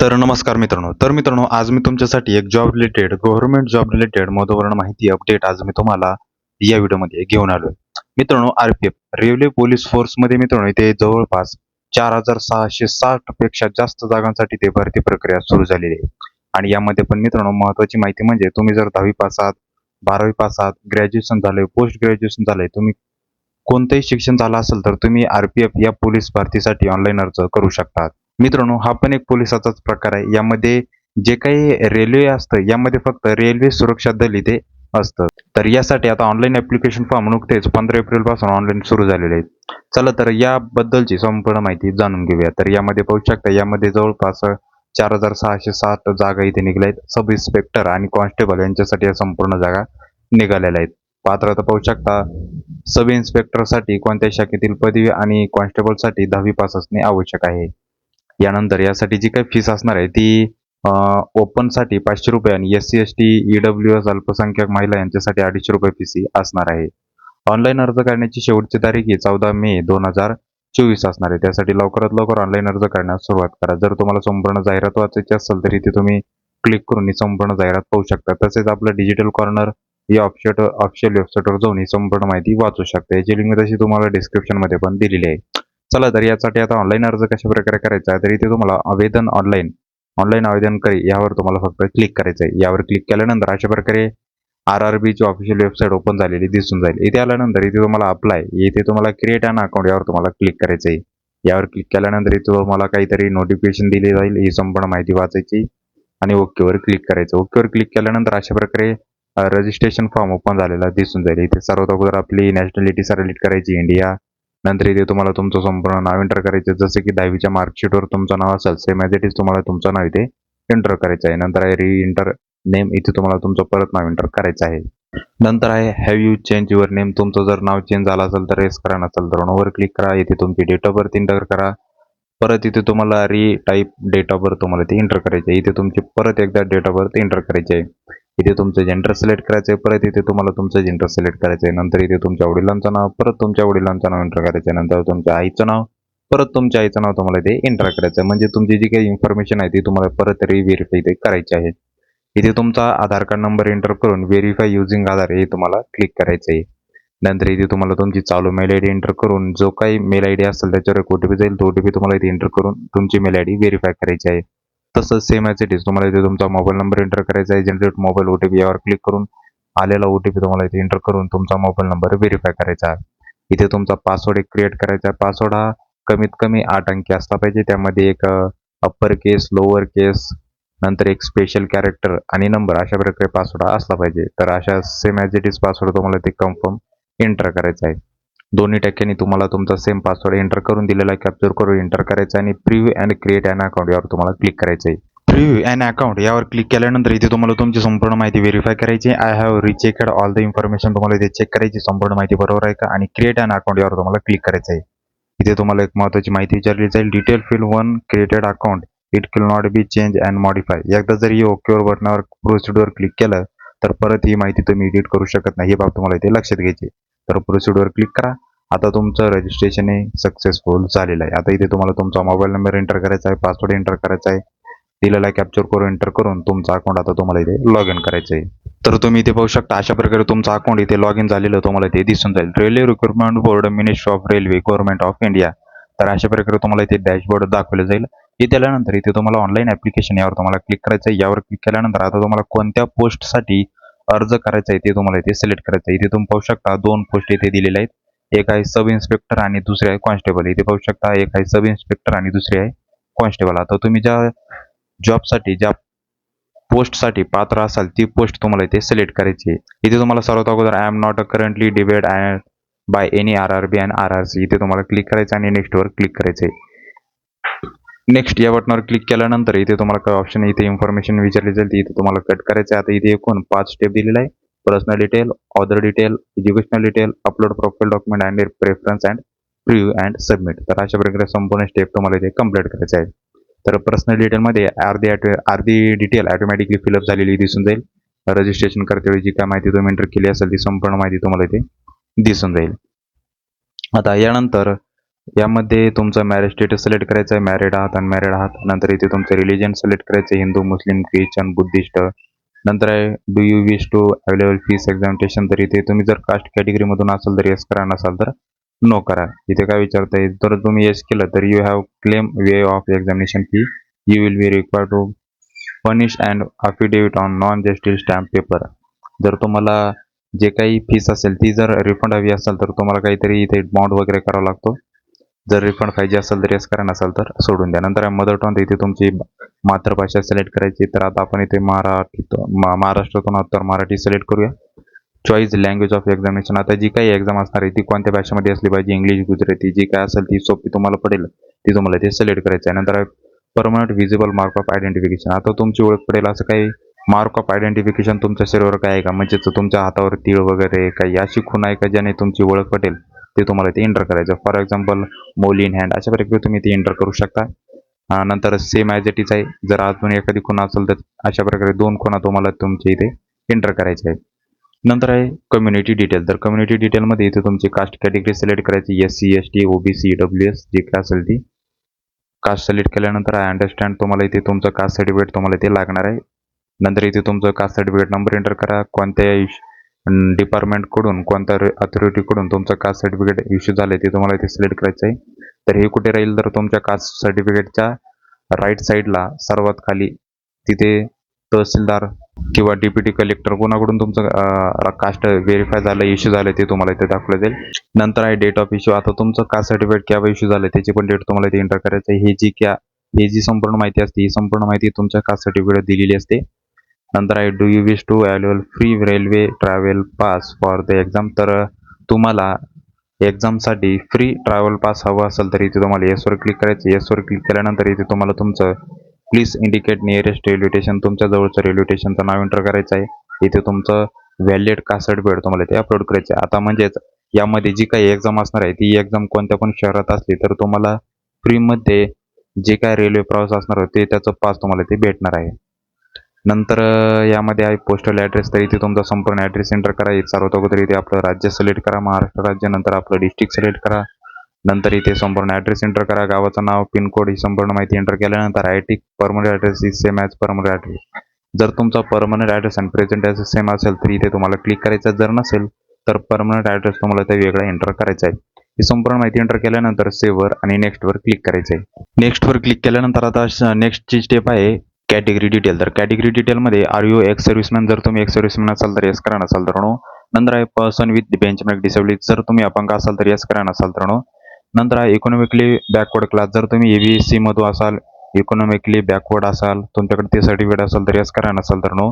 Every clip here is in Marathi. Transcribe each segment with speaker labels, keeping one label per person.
Speaker 1: तर नमस्कार मित्रांनो. तर मित्रांनो आज मी तुमच्यासाठी एक job related government job related महत्त्वपूर्ण माहिती अपडेट आज मी तुम्हाला या व्हिडिओमध्ये घेऊन आलोय. मित्रांनो आरपीएफ रेल्वे पोलीस फोर्समध्ये मित्रांनो इथे जवळपास चार हजार सहाशे साठपेक्षा जास्त जागांसाठी ते भरती प्रक्रिया सुरू झालेली आहे. आणि यामध्ये पण मित्रांनो महत्वाची माहिती म्हणजे तुम्ही जर दहावी पास आहात बारावी पास आहात ग्रॅज्युएशन झालंय पोस्ट ग्रॅज्युएशन झालंय तुम्ही कोणतंही शिक्षण झालं असेल तर तुम्ही आरपीएफ या पोलीस भरतीसाठी ऑनलाईन अर्ज करू शकतात. मित्रांनो हा पण एक पोलिसाचाच प्रकार आहे. यामध्ये जे काही रेल्वे असतं यामध्ये फक्त रेल्वे सुरक्षा दल इथे असतं. तर यासाठी आता ऑनलाईन ऍप्लिकेशन फॉर्म नुकतेच पंधरा एप्रिलपासून ऑनलाईन सुरू झालेले आहेत. चला तर याबद्दलची संपूर्ण माहिती जाणून घेऊया. तर यामध्ये पाहू शकता यामध्ये जवळपास चार हजार सहाशे सात जागा इथे निघाल्या आहेत. सब इन्स्पेक्टर आणि कॉन्स्टेबल यांच्यासाठी या संपूर्ण जागा निघालेल्या आहेत. पात्रता पाहू शकता सब इन्स्पेक्टरसाठी कोणत्या शाखेतील पदवी आणि कॉन्स्टेबलसाठी दहावी पास असणे आवश्यक आहे. यानंतर यासाठी जी काही फीस असणार आहे ती ओपनसाठी पाचशे रुपये आणि S C S T E W S अल्पसंख्याक महिला यांच्यासाठी अडीचशे रुपये फीस असणार आहे. ऑनलाईन अर्ज करण्याची शेवटची तारीख ही चौदा मे दोन हजार चोवीस असणार आहे. त्यासाठी लवकरात लवकर ऑनलाईन अर्ज करण्यास सुरुवात करा. जर तुम्हाला संपूर्ण जाहिरात वाचायची असेल तर इथे तुम्ही क्लिक करून ही संपूर्ण जाहिरात पाहू शकता. तसेच आपलं डिजिटल कॉर्नर या ऑप्शन ऑफिशियल वेबसाईटवर जाऊन ही संपूर्ण माहिती वाचू शकता. याची लिंक तशी तुम्हाला डिस्क्रिप्शनमध्ये पण दिलेली आहे. चला तर यासाठी आता ऑनलाईन अर्ज कशा प्रकारे करायचा आहे तर इथे तुम्हाला आवेदन ऑनलाईन ऑनलाईन आवेदन करी यावर तुम्हाला फक्त क्लिक करायचं आहे यावर क्लिक केल्यानंतर अशा प्रकारे आर आर बीची ऑफिशियल वेबसाईट ओपन झालेली दिसून जाईल. इथे आल्यानंतर इथे तुम्हाला अप्लाय इथे तुम्हाला क्रिएट अन अकाउंट यावर तुम्हाला क्लिक करायचं आहे यावर क्लिक केल्यानंतर इथे तुम्हाला काहीतरी नोटिफिकेशन दिली जाईल ही संपूर्ण माहिती वाचायची आणि ओकेवर क्लिक करायचं. ओकेवर क्लिक केल्यानंतर अशा प्रकारे रजिस्ट्रेशन फॉर्म ओपन झालेला दिसून जाईल. इथे सर्वात अगोदर आपली नॅशनॅलिटी सिलेक्ट करायची इंडिया नंतर इथे तुम्हाला तुमचं संपूर्ण नाव एंटर करायचं जसं की दहावीच्या मार्कशीटवर तुमचं नाव असेल सेम ॲज इट इज तुम्हाला तुमचं नाव इथे एंटर करायचं आहे. नंतर आहे री एंटर नेम इथे तुम्हाला तुमचं परत नाव एंटर करायचं आहे. नंतर आहे have you change your name तुमचं जर नाव चेंज झालं असेल तर रेस करा नसेल तर ओवर क्लिक करा इथे तुमची डेट ऑफ बर्थ एंटर करा. परत इथे तुम्हाला री टाईप डेट ऑफ बर्थ तुम्हाला ते एंटर करायचे आहे. इथे तुमची परत एकदा डेट ऑफ बर्थ एंटर करायची आहे. इथे तुमचं जेंडर सिलेक्ट करायचं आहे परत इथे तुम्हाला तुमचं जेंडर सिलेक्ट करायचं आहे नंतर इथे तुमच्या वडिलांचं नाव परत तुमच्या वडिलांचं नाव एंटर करायचं आहे नंतर तुमच्या आईचं नाव परत तुमच्या आईचं नाव तुम्हाला इथे एंटर करायचं आहे म्हणजे तुमची जी काही इन्फॉर्मेशन आहे ती तुम्हाला परत रिव्हेरीफाय इथे करायची आहे. इथे तुमचा आधार कार्ड नंबर एंटर करून व्हेरीफाय युझिंग आधार हे तुम्हाला क्लिक करायचं आहे नंतर इथे तुम्हाला तुमची चालू मेल आयडी एंटर करून जो काही मेल आयडी असेल त्याच्यावर एक ओटीपी जाईल तो ओटीपी तुम्हाला इथे एंटर करून तुमची मेल आय डी व्हेरीफाय करायची आहे. तसंच सेम ॲज इट इज तुम्हाला इथे तुमचा मोबाईल नंबर एंटर करायचा आहे. जनरेट मोबाईल ओटीपी यावर क्लिक करून आलेला ओटीपी तुम्हाला इथे एंटर करून तुमचा मोबाईल नंबर व्हेरीफाय करायचा आहे. इथे तुमचा पासवर्ड एक क्रिएट करायचा आहे. पासवर्ड हा कमीत कमी आठ अंकी असला पाहिजे. त्यामध्ये एक अप्पर केस लोअर केस नंतर एक स्पेशल कॅरेक्टर आणि नंबर अशा प्रकारे पासवर्ड असला पाहिजे. तर अशा same as it is password तुम्हाला ते कन्फर्म एंटर करायचा आहे. दोन्ही टक्क्यांनी तुम्हाला तुमचा सेम पासवर्ड एंटर करून दिलेला कॅप्चर करून एंटर करायचा आणि preview and create and account यावर तुम्हाला क्लिक करायचं आहे. प्रिव्ह्यू अँड अकाउंट यावर क्लिक केल्यानंतर इथे तुम्हाला तुमची संपूर्ण माहिती व्हेरीफाय करायची I have rechecked all the information तुम्हाला इथे चेक करायची संपूर्ण माहिती बरोबर आहे का? आणि क्रिएट अँड अकाउंट यावर तुम्हाला क्लिक करायचं आहे. इथे तुम्हाला एक महत्त्वाची माहिती विचारली जाईल. Detail fill one created account it will not be change and modify एकदा जरी ओकेवर बटनावर प्रोसिडवर क्लिक केलं तर परत ही माहिती तुम्ही एडिट करू शकत नाही. हे बाब तुम्हाला इथे लक्षात घ्यायची तर प्रोसिडवर क्लिक करा. आता तुमचं रजिस्ट्रेशन हे सक्सेसफुल झालेलं आहे. आता इथे तुम्हाला तुमचा मोबाईल नंबर एंटर करायचा आहे पासवर्ड एंटर करायचा आहे. दिलेला कॅप्चर करून एंटर करून तुमचा अकाउंट आता तुम्हाला इथे लॉग इन करायचं आहे. तर तुम्ही इथे पाहू शकता अशा प्रकारे तुमचं अकाउंट इथे लॉग इन झालेलं तुम्हाला इथे दिसून जाईल. Railway recruitment board ministry of railway government of India तर अशा प्रकारे तुम्हाला इथे डॅशबोर्ड दाखवलं जाईल. इथे आल्यानंतर इथे तुम्हाला ऑनलाईन ऍप्लिकेशन यावर तुम्हाला क्लिक करायचं आहे. यावर क्लिक केल्यानंतर आता तुम्हाला कोणत्या पोस्टसाठी अर्ज करायचा आहे ते तुम्हाला इथे सिलेक्ट करायचं आहे. इथे तुम्ही पाहू शकता दोन पोस्ट इथे दिलेले आहेत. एक आहे सब इन्स्पेक्टर आणि दुसरे आहे कॉन्स्टेबल इथे पाहू शकता एक आहे सब इन्स्पेक्टर आणि दुसरे आहे कॉन्स्टेबल आता तुम्ही ज्या जॉबसाठी ज्या पोस्टसाठी पात्र असाल ती पोस्ट तुम्हाला इथे सिलेक्ट करायची आहे. इथे तुम्हाला सर्वात अगोदर I am not a currently debarred and by any R R B and R R C इथे तुम्हाला क्लिक करायचं आणि नेक्स्टवर क्लिक करायचं आहे. नेक्स्ट या बटनावर क्लिक केल्यानंतर इथे तुम्हाला काय ऑप्शन इथे इन्फॉर्मेशन विचारली जाईल. ती इथे तुम्हाला कट करायचं आहे. आता इथे एकूण पाच स्टेप दिलेला आहे. Personal detail other detail educational detail upload profile document and preference and preview and submit तर अशा प्रकारे संपूर्ण स्टेप तुम्हाला इथे कंप्लीट करायचे आहे. तर पर्सनल डिटेलमध्ये अर्धी अर्धी डिटेल ऑटोमॅटिकली फिलअप झालेली दिसून जाईल. रजिस्ट्रेशन करते जी काय माहिती तुम्ही एंटर केली असेल ती संपूर्ण माहिती तुम्हाला इथे दिसून जाईल. आता यानंतर यामध्ये तुमचं मॅरेज स्टेटस सिलेक्ट करायचं आहे मॅरिड आहात अनमॅरिड आहात. नंतर इथे तुमचं रिलिजन सिलेक्ट करायचं आहे हिंदू मुस्लिम ख्रिश्चन बुद्धिस्ट. नंतर आहे do you wish to available fees examination तर इथे तुम्ही जर कास्ट कॅटेगरीमधून असाल तर येस करा नसाल तर नो करा. इथे काय विचारताय जर तुम्ही येस केलं तर you have claim way of examination fee you will be require to furnish and affidavit on non judicial stamp paper जर तुम्हाला जे काही फीस असेल ती जर रिफंड हवी असेल तर तुम्हाला काहीतरी इथे बॉन्ड वगैरे करावा लागतो. जर रिफंड पाहिजे असेल तर येस करा नसाल तर सोडून द्या. नंतर मदर टंग इथे तुमची मातृभाषा सिलेक्ट करायची तर आता आपण इथे मराठीत महाराष्ट्रातून आहोत तर मराठी सिलेक्ट करूया. चॉईस लँग्वेज ऑफ एक्झामिनेशन आता जी काही एक्झाम असणार आहे ती कोणत्या भाषेमध्ये असली पाहिजे? इंग्लिश गुजराती जी काय असेल ती सोपी तुम्हाला पडेल ती तुम्हाला ते सिलेक्ट करायचं आहे. नंतर permanent visible mark of identification आता तुमची ओळख पडेल असं काही मार्क ऑफ आयडेंटिफिकेशन तुमच्या शरीरावर काय आहे का? म्हणजेच तुमच्या हातावर तीळ वगैरे काही अशी खूण आहे का? ज्याने तुमची ओळख पटेल. ते तुम्हाला इथे एंटर करायचं. For example mole in hand अशा प्रकारे तुम्ही ते एंटर करू शकता. नंतर सेम ॲज इट इज आहे. जर अजून एखादी खुणा असेल तर अशा प्रकारे दोन खुणा तुम्हाला तुमच्या इथे एंटर करायचे आहेत. नंतर आहे कम्युनिटी डिटेल तर कम्युनिटी डिटेलमध्ये इथे तुमची कास्ट कॅटेगरी सिलेक्ट करायची. S C S T OBC W S जे काय असेल ती कास्ट सिलेक्ट केल्यानंतर आय अंडरस्टँड तुम्हाला इथे तुमचं कास्ट सर्टिफिकेट तुम्हाला इथे लागणार आहे. नंतर इथे तुमचं कास्ट सर्टिफिकेट नंबर एंटर करा. कोणत्या डिपार्टमेंटकडून कोणत्या अथॉरिटीकडून तुमचं कास्ट सर्टिफिकेट इश्यू झालं आहे ते तुम्हाला इथे सिलेक्ट करायचं आहे. तर हे कुठे राहील? तर तुमच्या कास्ट सर्टिफिकेटच्या राईट साईडला सर्वात खाली तिथे तहसीलदार किंवा डिप्युटी कलेक्टर कोणाकडून तुमचं कास्ट व्हेरीफाय झालं इश्यू झालं ते तुम्हाला इथे दाखवलं जाईल. नंतर आहे डेट ऑफ इश्यू आता तुमचं कास्ट सर्टिफिकेट केव्हा इश्यू झालं त्याची पण डेट तुम्हाला इथे एंटर करायचं आहे. हे जी क्या हे जी संपूर्ण माहिती असते ही संपूर्ण माहिती तुमच्या कास्ट सर्टिफिकेट दिलेली असते. नंतर आहे do you wish to avail free railway travel pass for the exam तर तुम्हाला एक्झामसाठी फ्री ट्रॅव्हल पास हवं असेल तर इथे तुम्हाला येसवर क्लिक करायचं. येसवर क्लिक केल्यानंतर इथे तुम्हाला तुमचं please indicate nearest railway station तुमच्या जवळचं रेल्वे स्टेशनचं नाव एंटर करायचं आहे. इथे तुमचं व्हॅलिड कासट भेट तुम्हाला ते अपलोड करायचं आहे. आता म्हणजेच यामध्ये जी काही एक्झाम असणार आहे ती एक्झाम कोणत्या पण शहरात असली तर तुम्हाला फ्रीमध्ये जे काय रेल्वे प्रवास असणार आहे ते त्याचं पास तुम्हाला ते भेटणार आहे. नंतर यामध्ये आहे पोस्टल ॲड्रेस तर इथे तुमचा संपूर्ण ॲड्रेस एंटर करा. एक सर्वात अगोदर इथे आपलं राज्य सिलेक्ट करा. महाराष्ट्र राज्य नंतर आपलं डिस्ट्रिक्ट सिलेक्ट करा. नंतर इथे संपूर्ण ॲड्रेस एंटर करा. गावाचं नाव पिनकोड ही संपूर्ण माहिती एंटर केल्यानंतर I T permanent address is same as permanent address जर तुमचा परमनंट ॲड्रेस आणि प्रेझेंट ॲड्रेस सेम असेल तर इथे तुम्हाला क्लिक करायचं जर नसेल तर परमनंट ॲड्रेस तुम्हाला ते वेगळा एंटर करायचा आहे. ही संपूर्ण माहिती एंटर केल्यानंतर सेवर आणि नेक्स्टवर क्लिक करायचं आहे. नेक्स्टवर क्लिक केल्यानंतर आता नेक्स्टची स्टेप आहे. कॅटेगरी डिटेल तर कॅटेगरी डिटेलमध्ये आर यू एक्स सर्व्हिसमॅन जर तुम्ही एक्स सर्व्हिसमॅन असाल तर एस करा नसाल तर नो नंतर आहे पर्सन विथ बेंचमार्क डिसेबिलिटी जर तुम्ही अपंग असाल तर एस करा नसाल तर नो नंतर आहे इकॉनॉमिकली बॅकवर्ड क्लास जर तुम्ही एबीसी मधून असाल इकॉनॉमिकली बॅकवर्ड असाल तुमच्याकडे ते सर्टिफिकेट असेल तर एस करा नसाल तर नो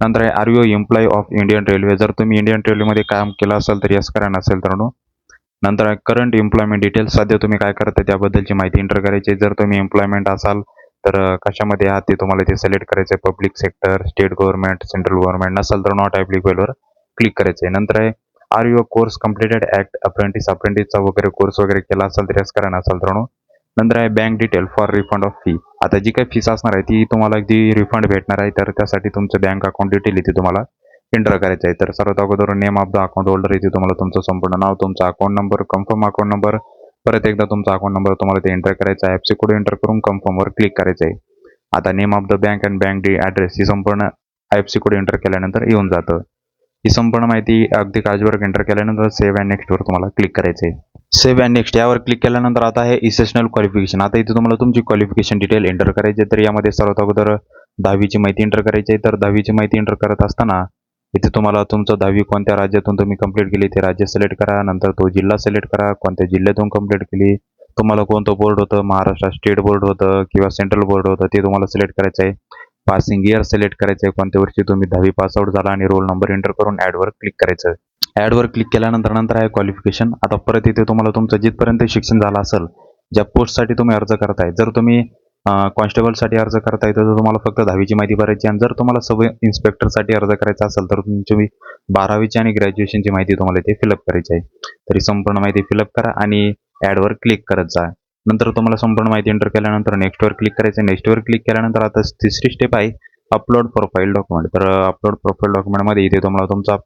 Speaker 1: नंतर आहे are you employ of Indian railway जर तुम्ही इंडियन रेल्वेमध्ये काम केलं असाल तर यस करा नसेल तर नो नंतर आहे करंट एम्प्लॉयमेंट डिटेल्स सध्या तुम्ही काय करता त्याबद्दलची माहिती एंटर करायची जर तुम्ही एम्प्लॉयमेंट असाल तर कशामध्ये आहात ते तुम्हाला ते सिलेक्ट करायचं आहे public sector state government central government नसेल तर नॉट ॲप्लिकेबलवर क्लिक करायचं आहे नंतर आहे are your course completed act apprentice अप्रेंटिसचा वगैरे कोर्स वगैरे केला असेल तर येस करा असेल तर नो नंतर आहे bank detail for refund of fee आता जी काही फीस असणार आहे ती तुम्हाला अगदी रिफंड भेटणार आहे. तर त्यासाठी तुमचं बँक अकाउंट डिटेल इथे तुम्हाला एंटर करायचं आहे. तर सर्वात अगोदर name of the account holder इथे तुम्हाला तुमचं संपूर्ण नाव तुमचा account number confirm account number परत एकदा तुमचा अकाउंट नंबर तुम्हाला ते एंटर करायचा आहे. ॲपसी कोड एंटर करून कन्फर्मवर क्लिक करायचं आहे. आता name of the bank and bank D address ही संपूर्ण सी कोड एंटर केल्यानंतर येऊन जातं. ही संपूर्ण माहिती अगदी काळजीवर एंटर केल्यानंतर सेव्ह अँड नेक्स्टवर तुम्हाला क्लिक करायचं आहे. सेव्ह अँड नेक्स्ट यावर क्लिक केल्यानंतर आता आहे इसेशनल क्वालिफिकेशन आता इथे तुम्हाला तुमची क्वालिफिकेशन डिटेल एंटर करायची आहे. तर यामध्ये सर्वात अगोदर दहावीची माहिती एंटर करायची आहे. तर दहावीची माहिती एंटर करत असताना इथे तुम्हाला तुमचं दहावी कोणत्या राज्यातून तुम्ही कंप्लीट केली ते राज्य सिलेक्ट करा नंतर तो जिल्हा सिलेक्ट करा कोणत्या जिल्ह्यातून कंप्लीट केली तुम्हाला कोणतं बोर्ड होतं महाराष्ट्र स्टेट बोर्ड होतं किंवा सेंट्रल बोर्ड होतं ते तुम्हाला सिलेक्ट करायचं आहे. पासिंग इयर सिलेक्ट करायचं आहे कोणत्या वर्षी तुम्ही दहावी पास आउट झाला आणि रोल नंबर एंटर करून ॲडवर क्लिक करायचं. ॲडवर क्लिक केल्यानंतर नंतर आहे क्वालिफिकेशन आता परत इथे तुम्हाला तुमचं जिथपर्यंत शिक्षण झालं असेल ज्या पोस्टसाठी तुम्ही अर्ज करताय जर तुम्ही कॉन्स्टेबलसाठी अर्ज करता येतो तर तुम्हाला फक्त दहावीची माहिती भरायची आणि जर तुम्हाला सब इन्स्पेक्टरसाठी अर्ज करायचा असेल तर तुमची बारावीची आणि ग्रॅज्युएशनची माहिती तुम्हाला इथे फिलअप करायची आहे. तरी संपूर्ण माहिती फिलअप करा आणि ॲडवर क्लिक करत जा. नंतर तुम्हाला संपूर्ण माहिती एंटर केल्यानंतर नेक्स्टवर क्लिक करायचं नेक्स्टवर क्लिक केल्यानंतर आता तिसरी स्टेप आहे अपलोड प्रोफाईल डॉक्युमेंट तर अपलोड प्रोफाईल डॉक्युमेंटमध्ये इथे तुम्हाला तुमचा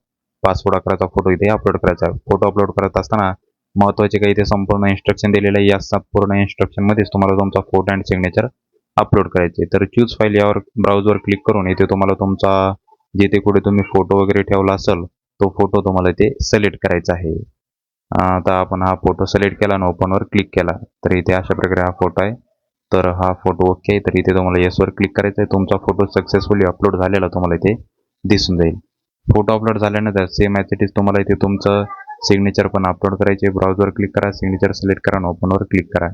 Speaker 1: पासपोर्ट आकाराचा फोटो इथे अपलोड करायचा आहे. फोटो अपलोड करत असताना महत्त्वाचे काही ते संपूर्ण इन्स्ट्रक्शन दिलेलं आहे. या संपूर्ण इन्स्ट्रक्शनमध्येच तुम्हाला तुमचा फोटो अँड सिग्नेचर अपलोड करायचे तर चूज फाईल यावर ब्राउजवर क्लिक करून इथे तुम्हाला तुमचा जिथे कुठे तुम्ही फोटो वगैरे ठेवला असेल तो फोटो तुम्हाला इथे सिलेक्ट करायचा आहे. आता आपण हा फोटो सिलेक्ट केला आणि ओपनवर क्लिक केला. तर इथे अशा प्रकारे हा फोटो आहे. तर हा फोटो ओके आहे. तर इथे तुम्हाला येसवर क्लिक करायचं आहे. तुमचा फोटो सक्सेसफुली अपलोड झालेला तुम्हाला इथे दिसून जाईल. फोटो अपलोड झाल्यानंतर सेम ॲज इट इज तुम्हाला इथे तुमचं सिग्नेचर पण अपलोड करायचे. ब्राउजवर क्लिक करा सिग्नेचर सिलेक्ट करा आणि ओपनवर क्लिक करा.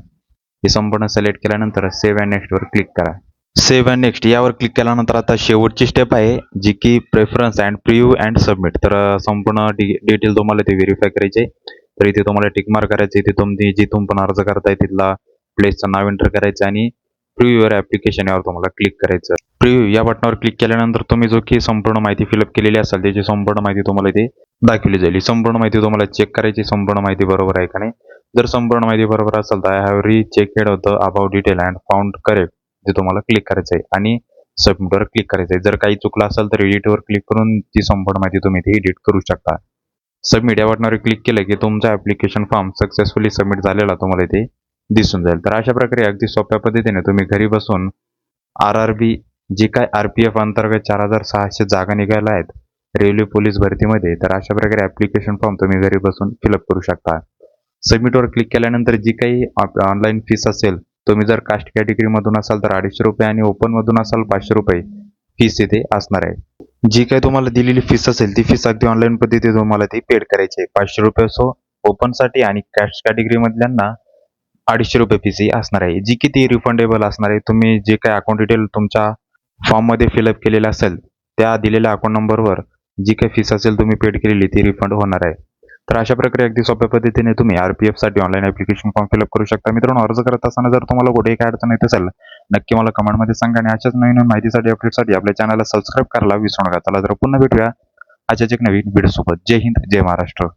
Speaker 1: हे संपूर्ण सिलेक्ट केल्यानंतर सेव्ह अँड नेक्स्टवर क्लिक करा. सेव्ह अँड नेक्स्ट यावर क्लिक केल्यानंतर आता शेवटची स्टेप आहे जी की preference and preview and submit तर संपूर्ण डि डिटेल तुम्हाला ते व्हेरीफाय करायचे. तर इथे तुम्हाला टिकमार्क करायचे. इथे तुम्ही जिथून पण अर्ज करताय तिथला प्लेसचं नाव एंटर करायचं आणि प्रिव्ह्यूवर ॲप्लिकेशन यावर तुम्हाला क्लिक करायचं प्रिव्ह्यू या बटनावर क्लिक केल्यानंतर तुम्ही जो की संपूर्ण माहिती फिलअप केलेली असेल त्याची संपूर्ण माहिती तुम्हाला इथे दाखवली जाईल. संपूर्ण माहिती तुम्हाला चेक करायची संपूर्ण माहिती बरोबर आहे का नाही? जर संपूर्ण माहिती बरोबर असेल तर I have recheck the about detail and found correct जे तुम्हाला क्लिक करायचं आहे आणि सबमिटवर क्लिक करायचं आहे. जर काही चुकलं असेल तर एडिटवर क्लिक करून ती संपूर्ण माहिती तुम्ही इथे एडिट करू शकता. सबमिट या बटनावर क्लिक केलं की तुमचा ॲप्लिकेशन फॉर्म सक्सेसफुली सबमिट झालेला तुम्हाला इथे दिसून जाईल. तर अशा प्रकारे अगदी सोप्या पद्धतीने तुम्ही घरी बसून आर आर बी जी काय आर पी एफ अंतर्गत चार हजार सहाशे जागा निघायला आहेत रेल्वे पोलीस भरतीमध्ये तर अशा प्रकारे ॲप्लिकेशन फॉर्म तुम्ही घरी बसून फिलअप करू शकता. सबमिटवर क्लिक केल्यानंतर जी काही ऑनलाईन फीस असेल तुम्ही जर कास्ट कॅटेगरीमधून असाल तर अडीचशे रुपये आणि ओपनमधून असाल पाचशे रुपये फीस इथे असणार आहे. जी काही तुम्हाला दिलेली फीस असेल ती फीस अगदी ऑनलाईन पद्धतीने तुम्हाला ती पेड करायची आहे. पाचशे रुपये सो ओपनसाठी आणि कॅश कॅटेगरीमधल्यांना अडीचशे रुपये फीस ही असणार आहे. जी की ती रिफंडेबल असणार आहे तुम्ही जे काही अकाउंट डिटेल तुमच्या फॉर्ममध्ये फिलअप केलेलं असेल त्या दिलेल्या अकाउंट नंबरवर जी काही फीस असेल तुम्ही पेड केलेली ती रिफंड होणार आहे. तर अशा प्रकारे अगदी सोप्या पद्धतीने तुम्ही R P एफसाठी online application form fill up करू शकता. मित्रांनो अर्ज करत असताना जर तुम्हाला कुठेही काय अडचण येत असेल नक्की मला कमेंटमध्ये सांगा आणि अशाच नवीन माहितीसाठी अपडेटसाठी आपल्या चॅनलला सबस्क्राईब करायला विसरू नका. चला तर पुन्हा भेटूया अशाच एक नवीन व्हिडिओसोबत जय हिंद जय महाराष्ट्र.